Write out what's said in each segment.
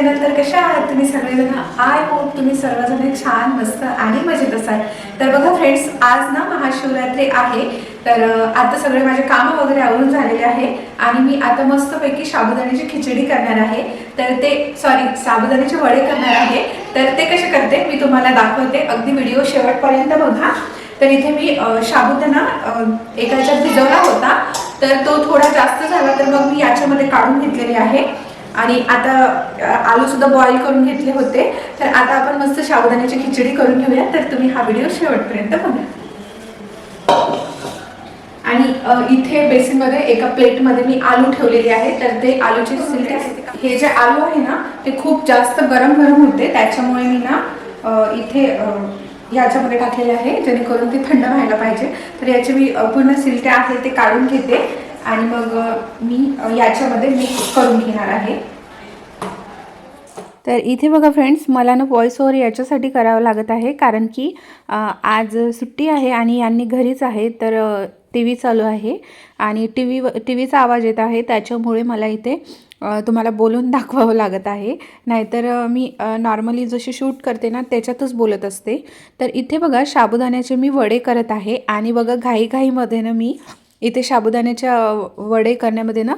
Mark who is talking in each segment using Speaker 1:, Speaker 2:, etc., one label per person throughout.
Speaker 1: Channel तर कशा आहात तुम्ही सगळेजण आय होप तुम्ही सर्वजण छान मस्त आणि मजेत असाल. तर बघा फ्रेंड्स आज ना महाशिवरात्री आहे. तर आता सगळे माझे कामं वगैरे आवरून झालेले आहे. आणि मी आता मस्तपैकी साबुदाण्याची खिचडी करणार आहे. तर ते सॉरी साबुदाण्याचे वडे करणार आहे. तर ते कसे करते मी तुम्हाला दाखवते. अगदी व्हिडिओ शेवटपर्यंत बघा. तर इथे मी साबुदाणा एका ह्याच्यात भिजवला होता. तर तो थोडा जास्त झाला तर मग मी याच्यामध्ये काढून घेतलेले आहे. आणि आता आलू सुद्धा बॉईल करून घेतले होते. तर आता आपण मस्त साबुदाण्याची खिचडी करून घेऊया. तर तुम्ही हा व्हिडिओ शेवटपर्यंत बघा. आणि इथे बेसिनमध्ये एका प्लेटमध्ये मी आलू ठेवलेले आहे. तर ते आलूचे सिलटे हे जे आलू आहे ना ते खूप जास्त गरम गरम होते. त्याच्यामुळे मी ना इथे याच्यामध्ये टाकलेले आहे जेणेकरून ते थंड व्हायला पाहिजे. तर याचे मी पूर्ण सिलटे आहे ते काढून घेते. आणि मग मी याच्यामध्ये मिक्स करून घेणार आहे.
Speaker 2: तर इथे बघा फ्रेंड्स मला ना व्हॉइस ओव्हर याच्यासाठी करावं लागत आहे कारण की आज सुट्टी आहे आणि यांनी घरीच आहे तर टी व्ही चालू आहे. आणि टी व्ही टी व्हीचा आवाज येत आहे त्याच्यामुळे मला इथे तुम्हाला बोलून दाखवावं लागत आहे. नाहीतर मी नॉर्मली जशी शूट करते ना त्याच्यातच बोलत असते. तर इथे बघा साबुदाण्याचे मी वडे करत आहे. आणि बघा घाईघाईमध्ये ना मी इथे साबुदाण्याच्या वडे करण्यामध्ये ना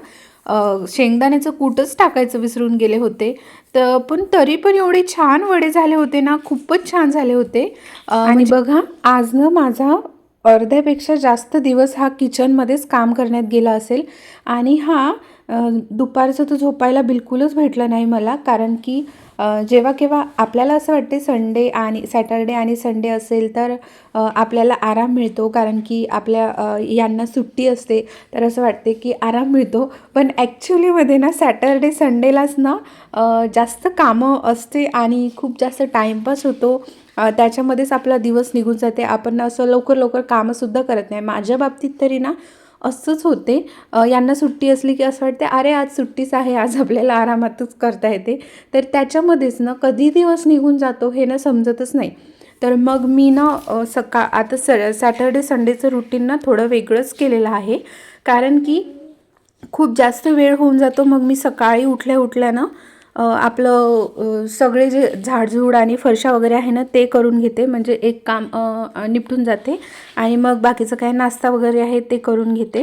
Speaker 2: शेंगदाण्याचं कूटच टाकायचं विसरून गेले होते. तर पण तरी पण एवढे छान वडे झाले होते ना खूपच छान झाले होते. आणि बघा आज ना माझा अर्ध्यापेक्षा जास्त दिवस हा किचनमध्येच काम करण्यात गेला असेल. आणि हा दुपारचं तर झोपायला बिलकुलच भेटलं नाही मला कारण की जेव्हा केव्हा आपल्याला असं वाटते संडे आणि सॅटरडे आणि संडे असेल तर आपल्याला आराम मिळतो. कारण की आपल्या यांना सुट्टी असते. तर असं वाटते की आराम मिळतो. पण ॲक्च्युलीमध्ये ना सॅटरडे संडेलाच ना जास्त कामं असते आणि खूप जास्त टाईमपास होतो. त्याच्यामध्येच आपला दिवस निघून जाते. आपण असं लवकर लवकर कामंसुद्धा करत नाही. माझ्या बाबतीत तरी ना असंच होते. यांना सुट्टी असली की असं वाटते अरे आज सुट्टीच आहे आज आपल्याला आरामातच करता येते. तर त्याच्यामध्येच ना कधी दिवस निघून जातो हे ना समजतच नाही. तर मग मी ना सकाळ आता स सॅटर्डे संडेचं रुटीन ना थोडं वेगळंच केलेलं आहे. कारण की खूप जास्त वेळ होऊन जातो. मग मी सकाळी उठल्या उठल्या ना आपलं सगळे जे झाडझूड आणि फरशा वगैरे आहे ना ते करून घेते. म्हणजे एक काम निपटून जाते. आणि मग बाकीचं काय नाश्ता वगैरे आहे ते करून घेते.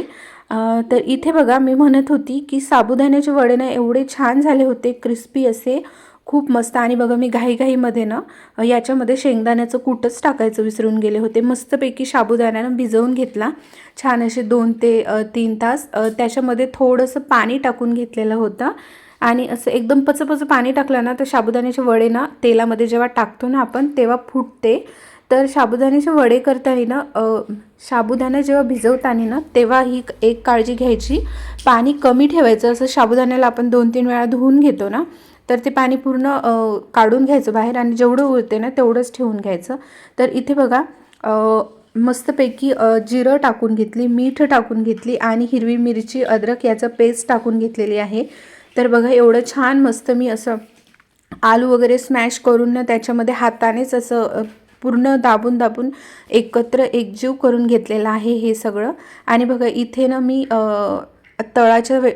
Speaker 2: तर इथे बघा मी म्हणत होती की साबुदाण्याचे वडे ना एवढे छान झाले होते क्रिस्पी असे खूप मस्त. आणि बघा मी घाईघाईमध्ये ना याच्यामध्ये शेंगदाण्याचं कूटच टाकायचं विसरून गेले होते. मस्तपैकी साबुदाण्यानं भिजवून घेतला. छान असे दोन ते तीन तास. त्याच्यामध्ये थोडंसं पाणी टाकून घेतलेलं होतं. आणि असं एकदम पचपच पाणी टाकलं ना तर साबुदाण्याचे वडे ना तेलामध्ये जेव्हा टाकतो ना आपण तेव्हा फुटते. तर साबुदाण्याचे वडे करताना ना साबुदाणा जेव्हा भिजवताना ना तेव्हा ही एक काळजी घ्यायची. पाणी कमी ठेवायचं असं साबुदाण्याला आपण दोन तीन वेळा धुवून घेतो ना तर ते पाणी पूर्ण काढून घ्यायचं बाहेर आणि जेवढं उरते ना तेवढंच ठेवून घ्यायचं. तर इथे बघा मस्तपैकी जिरं टाकून घेतली मीठ टाकून घेतली आणि हिरवी मिरची अद्रक याचं पेस्ट टाकून घेतलेली आहे. तर बघा एवढं छान मस्त मी असं आलू वगैरे स्मॅश करून ना त्याच्यामध्ये हातानेच असं पूर्ण दाबून दाबून एकत्र एकजीव करून घेतलेलं आहे हे सगळं. आणि बघा इथे ना मी तळाच्या वे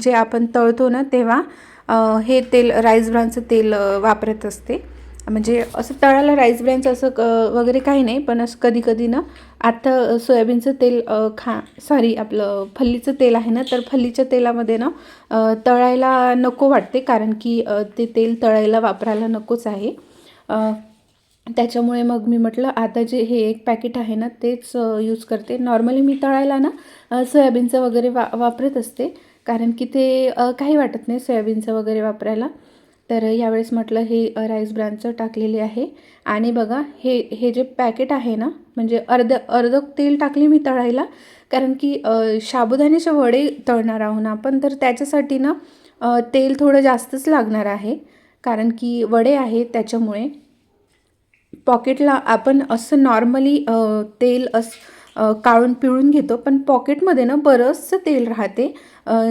Speaker 2: जे आपण तळतो ना तेव्हा हे तेल राईस ब्रानचं तेल वापरत असते. म्हणजे असं तळाला राईस ब्रँडचं असं क वगैरे काही नाही पण असं कधी कधी ना आता सोयाबीनचं तेल खा सॉरी आपलं फल्लीचं तेल आहे ना तर फल्लीच्या तेलामध्ये ना तळायला नको वाटते कारण की ते तेल तळायला वापरायला नकोच आहे. त्याच्यामुळे मग मी म्हटलं आता जे हे एक पॅकेट आहे ना तेच यूज करते. नॉर्मली मी तळायला ना सोयाबीनचं वगैरे वा वापरत असते कारण की ते काही वाटत नाही सोयाबीनचं वगैरे वापरायला. तर यावेळेस म्हटलं हे राईस ब्रँडचं टाकलेले आहे. आणि बघा हे हे जे पॅकेट आहे ना म्हणजे अर्ध अर्ध तेल टाकले मी तळायला कारण की साबुदाण्याचे वडे तळणार आहो ना आपण तर त्याच्यासाठी ना तेल थोडं जास्तच लागणार आहे. कारण की वडे आहे त्याच्यामुळे. पॉकेटला आपण असं नॉर्मली तेल अस काळून काढून पिळून घेतो पण पॉकेटमध्ये ना बरंचसं तेल राहते.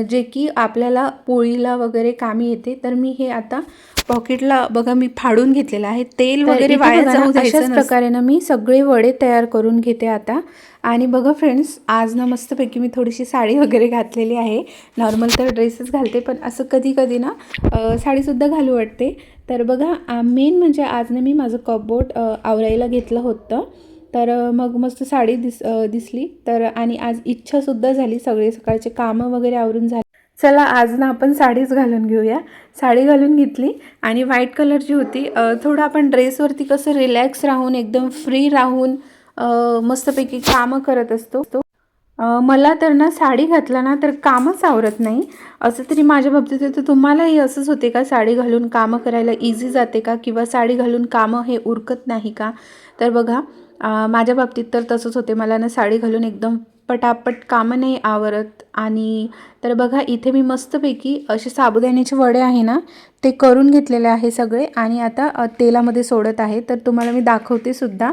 Speaker 2: जे की आपल्याला पोळीला वगैरे कामी येते तर मी हे आता पॉकेटला बघा मी फाडून घेतलेलं आहे. तेल वगैरे वाया जाऊ
Speaker 1: अशाच
Speaker 2: प्रकारे ना मी सगळे वडे तयार करून घेते आता. आणि बघा फ्रेंड्स आज ना मस्तपैकी मी थोडीशी साडी वगैरे घातलेली आहे. नॉर्मल तर ड्रेसच घालते पण असं कधी कधी ना साडीसुद्धा घालू वाटते. तर बघा मेन म्हणजे आज ना मी माझं कपबोर्ड आवरायला घेतलं होतं. तर मग मस्त साडी दिस दिसली. तर आणि आज इच्छासुद्धा झाली. सगळे सकाळचे कामं वगैरे आवरून झाली. चला आज ना आपण साडीच घालून घेऊया. साडी घालून घेतली आणि व्हाईट कलरची होती. थोडं आपण ड्रेसवरती कसं रिलॅक्स राहून एकदम फ्री राहून मस्तपैकी कामं करत असतो. मला तर ना साडी घातला ना तर कामच आवरत नाही. असं तरी माझ्या बाबतीत तर तुम्हालाही असंच होते का? साडी घालून कामं करायला इझी जाते का? किंवा साडी घालून कामं हे उरकत नाही का? तर बघा माझ्या बाबतीत तर तसंच होते. मला ना साडी घालून एकदम पटापट कामं नाही आवरत आणि तर बघा इथे मी मस्तपैकी असे साबुदाण्याचे वडे आहे ना ते करून घेतलेले आहे सगळे आणि आता तेलामध्ये सोडत आहे. तर तुम्हाला मी दाखवते सुद्धा.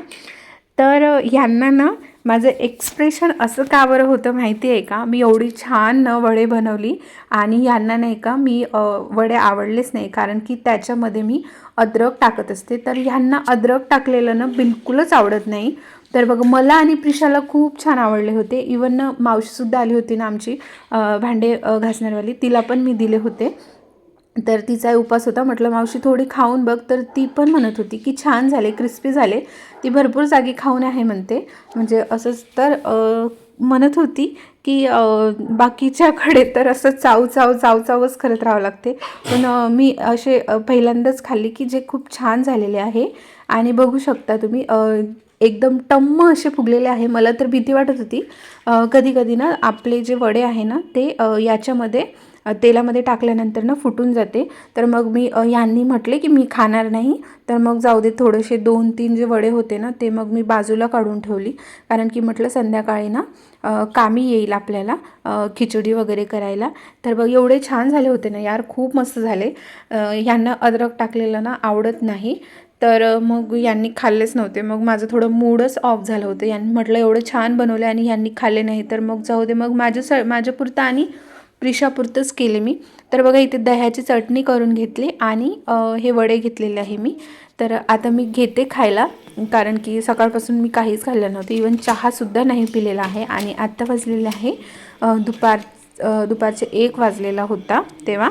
Speaker 2: तर ह्यांना ना माझं एक्सप्रेशन असं का बरं होतं माहिती आहे का? मी एवढी छान न वडे बनवली आणि यांना नाही का मी वडे आवडलेच नाही. कारण की त्याच्यामध्ये मी अद्रक टाकत असते. तर ह्यांना अद्रक टाकलेलं ना बिलकुलच आवडत नाही. तर बघ मला आणि प्रिशाला खूप छान आवडले होते. इवन ना मावशीसुद्धा आली होती ना आमची भांडे घासणारवाली तिला पण मी दिले होते. तर तिचा उपास होता. म्हटलं मावशी थोडी खाऊन बघ. तर ती पण म्हणत होती की छान झाले क्रिस्पी झाले. ती भरपूर जागी खाऊन आहे म्हणते. म्हणजे असंच. तर म्हणत होती की बाकीच्याकडे तर असं चाव चाव चाव चावच करत राहावं लागते. पण मी असे पहिल्यांदाच खाल्ली की जे खूप छान झालेले आहे. आणि बघू शकता तुम्ही एकदम टम्म असे फुगलेले आहे. मला तर भीती वाटत होती. कधी कधी ना आपले जे वडे आहे ना ते याच्यामध्ये तेलामध्ये टाकल्यानंतर ना फुटून जाते. तर मग मी यांनी म्हटले की मी खाणार नाही. तर मग जाऊ दे थोडेसे दोन तीन जे वडे होते ना ते मग मी बाजूला काढून ठेवली. कारण की म्हटलं संध्याकाळी ना कामी येईल आपल्याला खिचडी वगैरे करायला. तर बघ एवढे छान झाले होते ना यार खूप मस्त झाले. यांना ह्यांना अद्रक टाकलेलं ना आवडत नाही. तर मग यांनी खाल्लेच नव्हते. मग माझं थोडं मूडच ऑफ झालं होतं. यांनी म्हटलं एवढं छान बनवलं आणि यांनी खाल्ले नाही. तर मग जाऊ दे मग माझ्या स माझ्यापुरतं आणि प्रिशापुरतंच केले मी. तर बघा इथे दह्याची चटणी करून घेतली आणि हे वडे घेतलेले आहे मी. तर आता मी घेते खायला कारण की सकाळपासून मी काहीच खाल्लं नव्हतं. इवन चहासुद्धा नाही पिलेला आहे आणि आत्ता वाजलेले आहे. दुपार दुपारचे एक वाजलेला होता तेव्हा.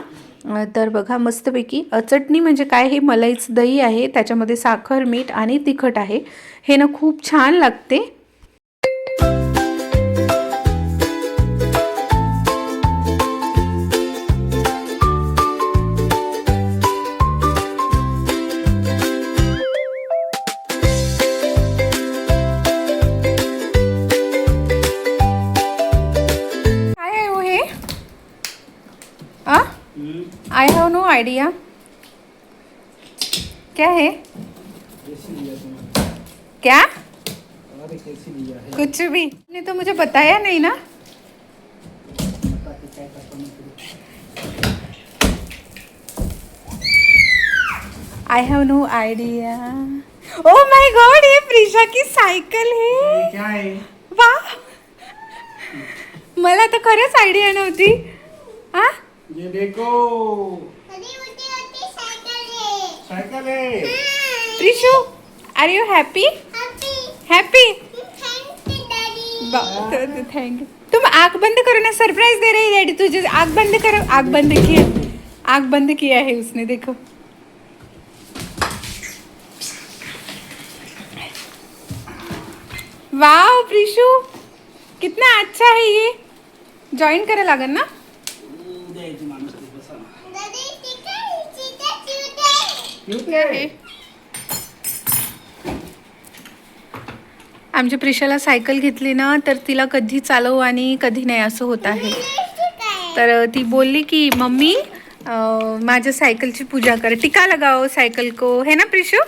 Speaker 2: तर बघा मस्तपैकी. चटणी म्हणजे काय? हे मलाईच दही आहे. त्याच्यामध्ये साखर मीठ आणि तिखट आहे. हे ना खूप छान लागते. आइडिया क्या है? क्या? कुछ भी। ने तो मुझे बताया नहीं ना। I have no idea oh my god ये प्रिशा की सायकल है।
Speaker 3: क्या है?
Speaker 2: वाह। मला तर खरंच आयडिया नव्हती। हा?
Speaker 3: ये देखो। साइकिल है
Speaker 2: Prishu are you happy happy thank you तुम आँख बंद करो ना सरप्राइज़ दे रही डैडी तुझे आँख बंद करो आँख बंद किया आँख बंद किया है उसने देखो। वाह प्रिशू कितना अच्छा है ये। जॉईन करायला लागेल ना। आमच्या प्रिशाला सायकल घेतली ना तर तिला कधी चालवू आणि कधी नाही असं होत आहे. तर ती बोलली की मम्मी माझ्या साइकिल की पूजा कर. टिका लगाओ साइकिल को. है ना प्रिशु?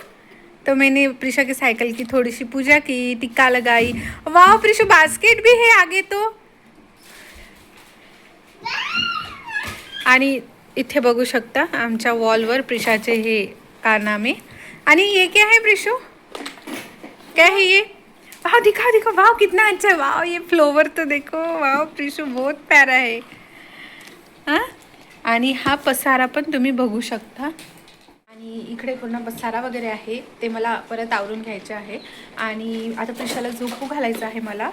Speaker 2: तो मैंने प्रिशा की साइकिल की थोड़ी सी पूजा की टिक्का लगाई वाह प्रिशु बास्केट भी है आगे तो. आणि इथे बघू शकता आमच्या वॉलवर प्रिशाचे हे कारनामे आणि ये क्या है प्रिशू? क्या है ये? वाह दिखा दिखा वाह कितना अच्छा है वाह ये फ्लोवर तो देखो वाह प्रिशु बहुत प्यारा है। हां? आणि हा पसारा पण तुम्ही बघू शकता. आणि इकडे पूर्ण पसारा वगैरे आहे ते मला परत आवरून घ्यायचे आहे. आणि आता प्रिशाला झोपू घालायचं आहे मला.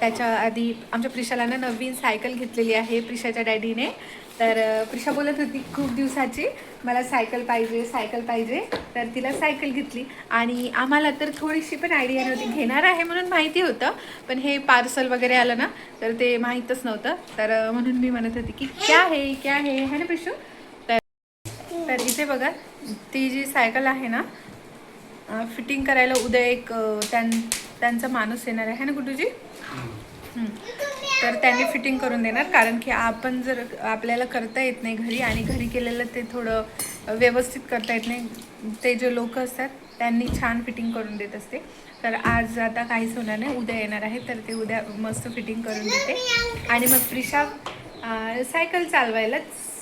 Speaker 2: त्याच्या आधी आमच्या प्रिशाला नवीन सायकल घेतलेली आहे प्रिशाच्या डॅडीने. तर प्रिशा बोलत होती खूप दिवसाची मला सायकल पाहिजे सायकल पाहिजे. तर तिला सायकल घेतली. आणि आम्हाला तर थोडीशी पण आयडिया नव्हती. घेणार आहे म्हणून माहिती होतं पण हे पार्सल वगैरे आलं ना तर ते माहीतच नव्हतं. तर म्हणून मी म्हणत होती की क्या है क्या है? है ना प्रिशू? तर तर इथे बघा ती जी सायकल आहे ना फिटिंग करायला उद्या एक त्यां त्यांचा माणूस येणार आहे. ना गुड्डूजी हं. तर त्यांनी फिटिंग करून देणार. कारण की आपण जर आपल्याला करता येत नाही घरी आणि घरी केलेलं ते थोडं व्यवस्थित करता येत नाही ते जे लोक असतात त्यांनी छान फिटिंग करून देत असते. तर आज आता काहीच होणार नाही. उद्या येणार आहे. तर ते उद्या मस्त फिटिंग करून देते. आणि मग प्रिशा सायकल चालवायला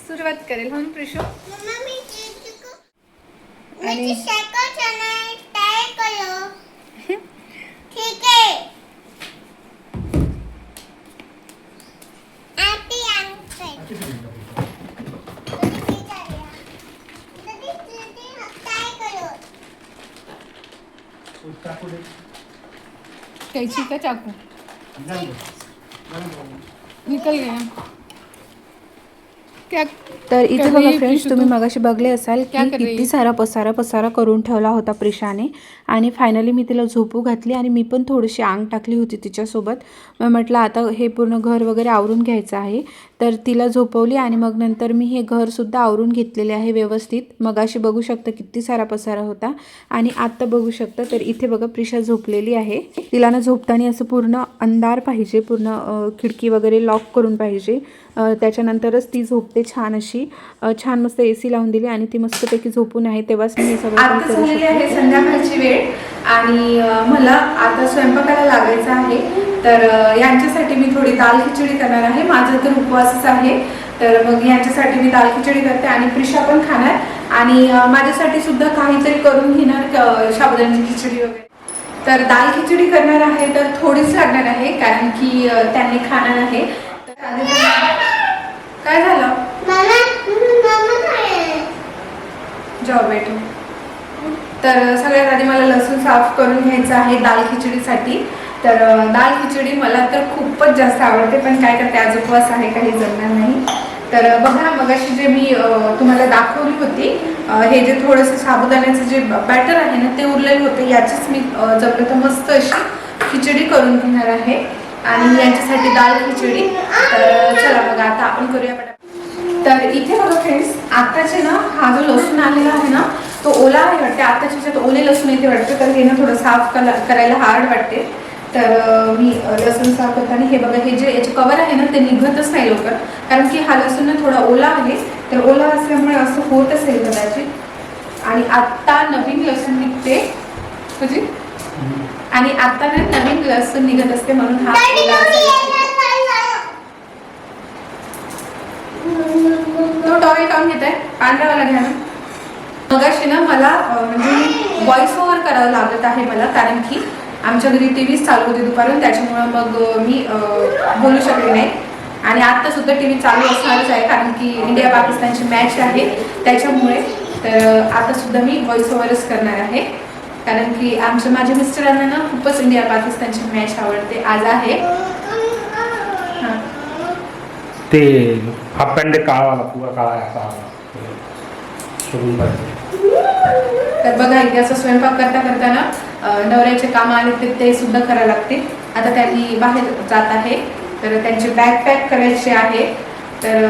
Speaker 2: सुरुवात करेल. म्हणून प्रिशू?
Speaker 4: मी चिकू
Speaker 2: आणि-
Speaker 4: ठीक आहे आती आणते कधी ती झाली? कधी ती- ती तयार करो.
Speaker 5: टाकू दे
Speaker 2: कैची का चाकू. निकल गया क्या
Speaker 1: तर इथे बघा फ्रेंड्स तुम्ही? मगाशी बघले असाल
Speaker 2: क्या
Speaker 1: की किती? सारा पसारा पसारा करून ठेवला होता प्रिशाने आणि फायनली मी तिला झोपू घातली आणि मी पण थोडीशी आंग टाकली होती तिच्यासोबत मग म्हटलं आता हे पूर्ण घर वगैरे आवरून घ्यायचं आहे तर तिला झोपवली आणि मग नंतर मी हे घरसुद्धा आवरून घेतलेले आहे व्यवस्थित. मगाशी बघू शकता किती सारा पसारा होता. आणि आत्ता बघू शकता तर इथे बघा प्रिशा झोपलेली आहे. तिला ना झोपताना असं पूर्ण अंधार पाहिजे पूर्ण खिडकी वगैरे लॉक करून पाहिजे. त्याच्यानंतरच ती झोपते छान अशी. छान मस्त ए सी लावून दिली आणि ती मस्तपैकी झोपून आहे. तेव्हाच मी हे सगळं करू शकते.
Speaker 2: संध्याकाळची वेळ. आणि मला आता स्वयंपाकाला लागायचं आहे. तर यांच्यासाठी मी थोडी दाल खिचडी करणार आहे. माझा तर उपवासच आहे. तर मग यांच्यासाठी मी दाल खिचडी करते आणि प्रिशा पण खाणार. आणि माझ्यासाठी सुद्धा काहीतरी करून घेणार साबुदाण्याची खिचडी वगैरे. तर दाल खिचडी करणार आहे तर थोडीच लागणार आहे कारण की त्यांनी खाणार आहे. काय झालं? जाऊ बेटू. तर सगळ्यात आधी मला लसूण साफ करून घ्यायचं आहे दाल खिचडीसाठी. तर दाल खिचडी मला तर खूपच जास्त आवडते पण काय करते आज उपवास आहे काही जमणार नाही. तर बघा मगाशी जे मी तुम्हाला दाखवली होती हे जे थोडंसं साबुदाण्याचं जे बॅटर आहे ना ते उरलेलं होतं याचीच मी अं, जमलं तर मस्त अशी खिचडी करून घेणार आहे. आणि यांच्यासाठी दाल खिचडी. तर चला बघा आता आपण करूया तर इथे बघा फ्रेंड्स आताचे ना हा जो लसूण आलेला आहे ना तो ओला आहे वाटते. आताच्या ओले लसूण इथे वाटते तर हे ना थोडं साफ करायला हार्ड वाटते. तर मी लसूण साफ करताना हे बघा हे जे याचे कवर आहे ना ते निघतच नाही लवकर. कारण की हा लसूण ना थोडा ओला आहे. तर ओला असल्यामुळे असं होत असेल कदाचित. आणि आत्ता नवीन लसूण निघते. तुझी आणि आता ना नवीन लसूण निघत असते म्हणून हा ओला. तो टॉवेल काढून घेत आहे पांढरावाला घ्या ना. मगाशी ना मला म्हणजे व्हॉइस ओव्हर करावं लागत आहे मला कारण की आमच्या घरी टी व्हीच चालू होती दुपारून त्याच्यामुळं मग मी बोलू शकले नाही. आणि आत्ता सुद्धा टी व्ही चालू असणारच आहे कारण की इंडिया पाकिस्तानची मॅच आहे त्याच्यामुळे. तर अं, आता सुद्धा मी व्हॉइस ओव्हरच करणार आहे. कारण की आमच्या माझ्या मिस्टरांना ना खूपच इंडिया पाकिस्तानची मॅच आवडते आज आहे. हां.
Speaker 6: ते काळावाला पुरा काळा असा
Speaker 2: तर बघा इथे असं स्वयंपाक करता करताना नवऱ्याचे काम आले ते ते सुद्धा करायला लागते आता त्यांनी बाहेर जात आहे. तर त्यांची बॅग पॅक करायची आहे. तर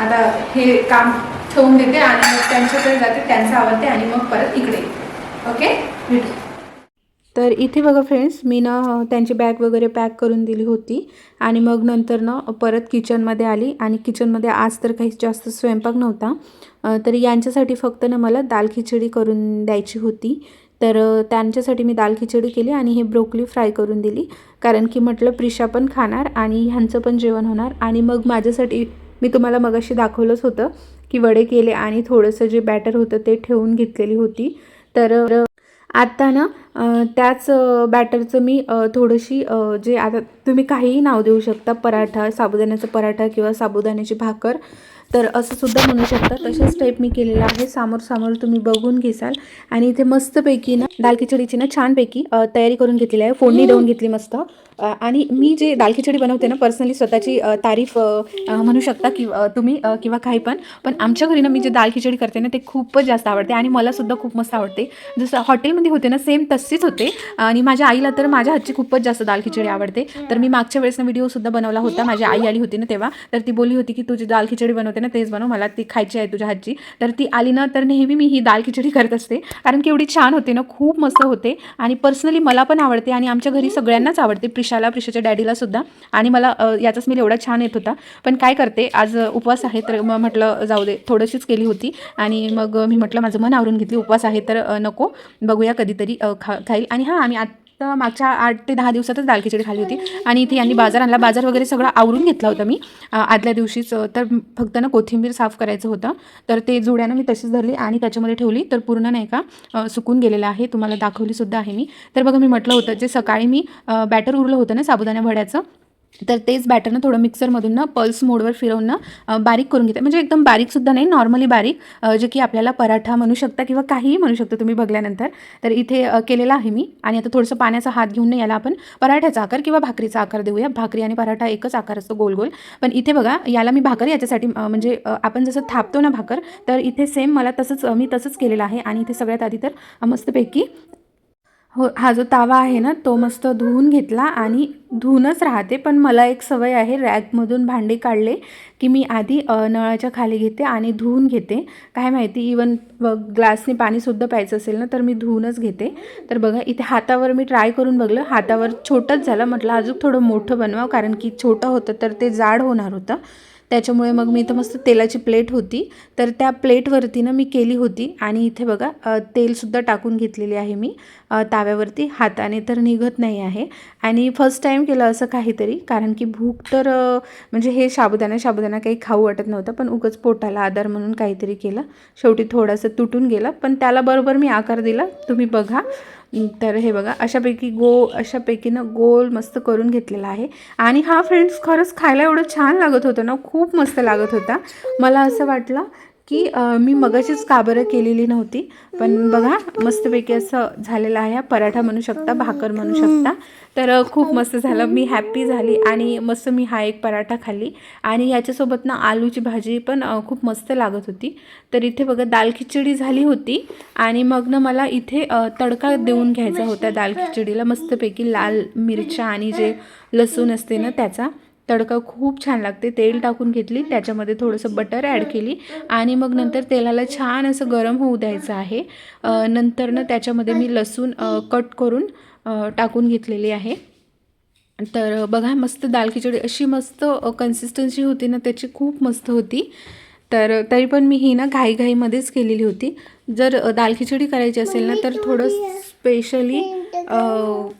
Speaker 2: आता हे काम ठेवून देते आणि मग त्यांच्याकडे जाते त्यांचं आवडते आणि मग परत इकडे येते. ओके?
Speaker 1: तर इथे बघा फ्रेंड्स मी ना त्यांची बॅग वगैरे पॅक करून दिली होती. आणि मग नंतर ना परत किचनमध्ये आली. आणि किचनमध्ये आज तर काही जास्त स्वयंपाक नव्हता. तर यांच्यासाठी फक्त ना मला दाल खिचडी करून द्यायची होती. तर त्यांच्यासाठी मी दाल खिचडी केली आणि हे ब्रोकली फ्राय करून दिली. कारण की म्हटलं प्रिशा पण खाणार आणि ह्यांचं पण जेवण होणार. आणि मग माझ्यासाठी मी तुम्हाला मगाशी दाखवलंच होतं की वडे केले आणि थोडंसं जे बॅटर होतं ते ठेवून घेतलेली होती. तर
Speaker 2: आत्ता ना त्याच बॅटरचं मी थोडीशी जे आता तुम्ही काहीही नाव देऊ शकता पराठा साबुदाण्याचा पराठा किंवा साबुदाण्याची भाकर. तर असं सुद्धा म्हणू शकता तशाच टाईप मी केलेलं आहे. समोर समोर तुम्ही बघून घेसाल. आणि इथे मस्तपैकी ना दाल खिचडीची ना छानपैकी तयारी करून घेतलेली आहे. फोडणी देऊन घेतली मस्त. आणि मी जे दाल खिचडी बनवते ना पर्सनली स्वतःची तारीफ म्हणू शकता की तुम्ही किंवा काही पण. पण आमच्या घरी ना मी जे दाल खिचडी करते ना ते खूपच जास्त आवडते आणि मला सुद्धा खूप मस्त आवडते. जसं हॉटेलमध्ये होते ना सेम तशीच होते. आणि माझ्या आईला तर माझ्या हातची खूपच जास्त दाल खिचडी आवडते. तर मी मागच्या वेळेस ना व्हिडिओ सुद्धा बनवला होता. माझी आई आली होती ना तेव्हा. तर ती बोलली होती की तुझी दाल खिचडी बनवते ना तेच बनव. मला ती खायची आहे तुझ्या हातची. तर ती आली ना तर नेहमी मी ही दाल खिचडी करत असते. कारण की एवढी छान होते ना खूप मस्त होते. आणि पर्सनली मला पण आवडते आणि आमच्या घरी सगळ्यांनाच आवडते. प्रिशाला प्रिशाच्या डॅडीला सुद्धा. आणि मला याचा स्मेल एवढा छान येत होता. पण काय करते आज उपवास आहे तर मग म्हटलं जाऊ दे थोडीशीच केली होती. आणि मग मी म्हटलं माझं मन आवरून घेतली उपवास आहे तर नको. बघूया कधीतरी खा खाईल. आणि हां आम्ही आता तर मागच्या आठ ते दहा दिवसातच दाल खिचडी खाली होती. आणि इथे यांनी बाजार आणला. बाजार वगैरे सगळं आवरून घेतला होता मी. आदल्या दिवशीच तर फक्त ना कोथिंबीर साफ करायचं होतं. तर ते जुड्यानं मी तशीच धरली आणि त्याच्यामध्ये ठेवली. तर पूर्ण नाही का सुकून गेलेलं आहे. तुम्हाला दाखवली सुद्धा आहे मी. तर बघा मी म्हटलं होतं जे सकाळी मी बॅटर उरलं होतं ना साबुदाणा भड्याचं तर तेच बॅटरनं थोडं मिक्सरमधून ना पल्स मोडवर फिरवून ना बारीक करून घेते. म्हणजे एकदम बारीकसुद्धा नाही नॉर्मली बारीक जे की आपल्याला पराठा म्हणू शकता किंवा काहीही म्हणू शकतो तुम्ही बघल्यानंतर. तर इथे केलेलं आहे मी. आणि आता थोडंसं पाण्याचा हात घेऊन याला आपण पराठ्याचा आकार किंवा भाकरीचा आकार देऊया. भाकरी आणि पराठा एकच आकार असतो गोल गोल पण इथे बघा याला मी भाकर याच्यासाठी म्हणजे आपण जसं थापतो ना भाकर तर इथे सेम मला तसंच मी तसंच केलेलं आहे. आणि इथे सगळ्यात आधी तर मस्तपैकी हो हा जो तावा आहे ना तो मस्त धुवून घेतला आणि धुवूनच राहते. पण मला एक सवय आहे रॅकमधून भांडे काढले की मी आधी नळाच्या खाली घेते आणि धुवून घेते. काय माहिती इवन ग्लासने पाणीसुद्धा प्यायचं असेल ना तर मी धुवूनच घेते. तर बघा इथे हातावर मी ट्राय करून बघलं. हातावर छोटंच झालं. म्हटलं अजून थोडं मोठं बनवावं कारण की छोटं होतं तर ते जाड होणार होतं. त्याच्यामुळे मग मी इथं मस्त तेलाची प्लेट होती. तर त्या प्लेटवरती ना मी केली होती. आणि इथे बघा तेलसुद्धा टाकून घेतलेली आहे मी. ताव्यावरती हाताने तर निघत नाही आहे. आणि फर्स्ट टाईम केलं असं काहीतरी. कारण की भूक तर म्हणजे हे साबुदाणा साबुदाणा काही खाऊ वाटत नव्हतं. पण उगच पोटाला आधार म्हणून काहीतरी केलं. शेवटी थोडंसं तुटून गेलं. पण त्याला बरोबर मी आकार दिला. तुम्ही बघा. तर हे बघा अशापैकी गो अशापैकी ना गोल मस्त करून घेतलेला आहे. आणि हा फ्रेंड्स खरंच खायला एवढं छान लागत होतं ना खूप मस्त लागत होता. मला असं वाटलं की मी मगाशीच का बरं केलेली नव्हती पण बघा मस्तपैकी असं झालेलं आहे. पराठा म्हणू शकता भाकर म्हणू शकता. तर खूप मस्त झालं. मी हॅप्पी झाली आणि मस्त मी हा एक पराठा खाल्ली. आणि याच्यासोबत ना आलूची भाजी पण खूप मस्त लागत होती. तर इथे बघा दाल खिचडी झाली होती. आणि मग ना मला इथे तडका देऊन घ्यायचा होता दाल खिचडीला. मस्तपैकी लाल मिरच्या आणि जे लसूण असते ना त्याचा. तडका खूप छान लागते. तेल टाकून घेतली त्याच्यामध्ये थोडंसं बटर ॲड केली आणि मग नंतर तेलाला छान असं गरम होऊ द्यायचं आहे. अ, नंतर ना त्याच्यामध्ये मी लसूण कट करून टाकून घेतलेली आहे. तर बघा मस्त दाल खिचडी अशी मस्त कन्सिस्टन्सी होती ना त्याची खूप मस्त होती. तर तरी पण मी ही ना घाईघाईमध्येच केलेली होती. जर दाल खिचडी करायची असेल ना तर थोडं स्पेशली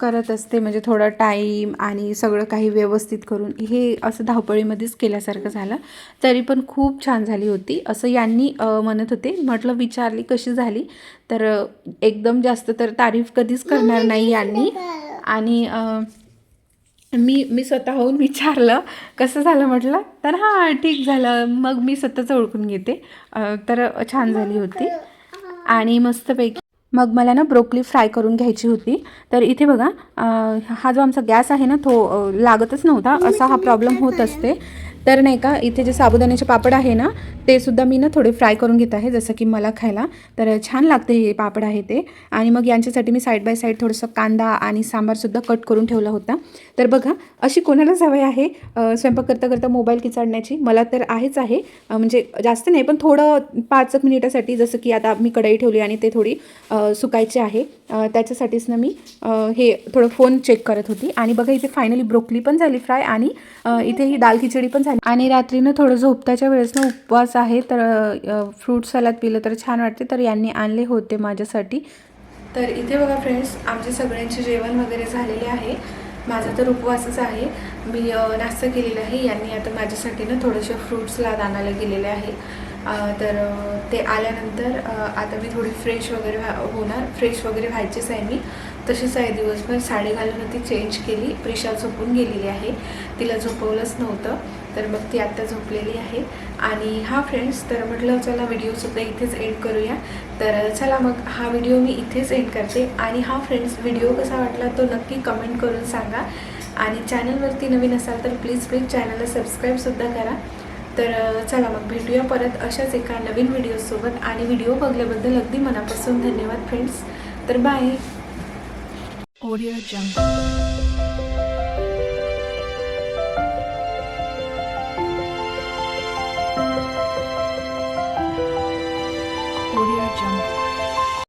Speaker 2: करत असते म्हणजे थोडा टाईम आणि सगळं काही व्यवस्थित करून. हे असं धावपळीमध्येच केल्यासारखं झालं. तरी पण खूप छान झाली होती. असं यांनी म्हणत होते. म्हटलं विचारली कशी झाली? तर एकदम जास्त तर तारीफ कधीच करणार नाही यांनी. आणि मी मी स्वतःहून विचारलं कसं झालं? म्हटलं तर हां ठीक झालं. मग मी स्वतःच ओळखून घेते. तर छान झाली होती. आणि मस्तपैकी मग मला ना ब्रोकली फ्राय करून घ्यायची होती. तर इथे बघा हा जो आमचा गॅस आहे ना तो लागतच नव्हता. असा हा प्रॉब्लेम होत असते. तर नाही का इथे जे साबुदाण्याचे पापड आहे ना ते सुद्धा मी ना थोडे फ्राय करून घेत आहे जसं की मला खायला. तर छान लागते हे पापड आहे ते. आणि मग यांच्यासाठी मी साईड बाय साईड थोडंसं कांदा आणि सांबारसुद्धा कट करून ठेवला होता. तर बघा अशी कोणाला सवय आहे स्वयंपाक करता करता मोबाईल किचाडण्याची? मला तर आहेच आहे. म्हणजे जास्त नाही पण थोडं पाच एक मिनिटासाठी जसं की आता मी कढई ठेवली आणि ते थोडी सुकायची आहे. त्याच्यासाठीच ना मी हे थोडं फोन चेक करत होती. आणि बघा इथे फायनली ब्रोकली पण झाली फ्राय आणि इथे ही दाल खिचडी पण झाली आणि रात्रीनं थोडं झोपताच्या वेळेस ना उपवास आहे तर फ्रूट सलाद पिलं तर छान वाटते. तर यांनी आणले होते माझ्यासाठी.
Speaker 1: तर इथे बघा फ्रेंड्स आमचे सगळ्यांचे जेवण वगैरे झालेले आहे. माझा तर उपवासच आहे. मी नाश्ता केलेला आहे. यांनी आता माझ्यासाठी ना थोडेसे फ्रूट सलाद आणायला गेलेले आहे.
Speaker 2: तर ते आल्यानंतर आता मी थोडी फ्रेश वगैरे व्हा होणार. फ्रेश वगैरे व्हायचीच आहे मी. तशीच आहे दिवसभर. साडी घालून ती चेंज केली. प्रिशा झोपून गेलेली आहे. तिला झोपवलंच नव्हतं. तर मग ती आत्ता झोपलेली आहे. आणि हा फ्रेंड्स तर म्हटलं चला व्हिडिओसुद्धा इथेच एंड करूया. तर चला मग हा व्हिडिओ मी इथेच एंड करते. आणि हा फ्रेंड्स व्हिडिओ कसा वाटला तो नक्की कमेंट करून सांगा. आणि चॅनलवरती नवीन असाल तर प्लीज प्लीज चॅनलला सबस्क्राईबसुद्धा करा. तर चला मग भेटूया परत अशाच एका नवीन व्हिडिओसोबत आणि व्हिडिओ बघल्याबद्दल अगदी मनापासून धन्यवाद फ्रेंड्स तर बाय
Speaker 1: ऑडिओ जंग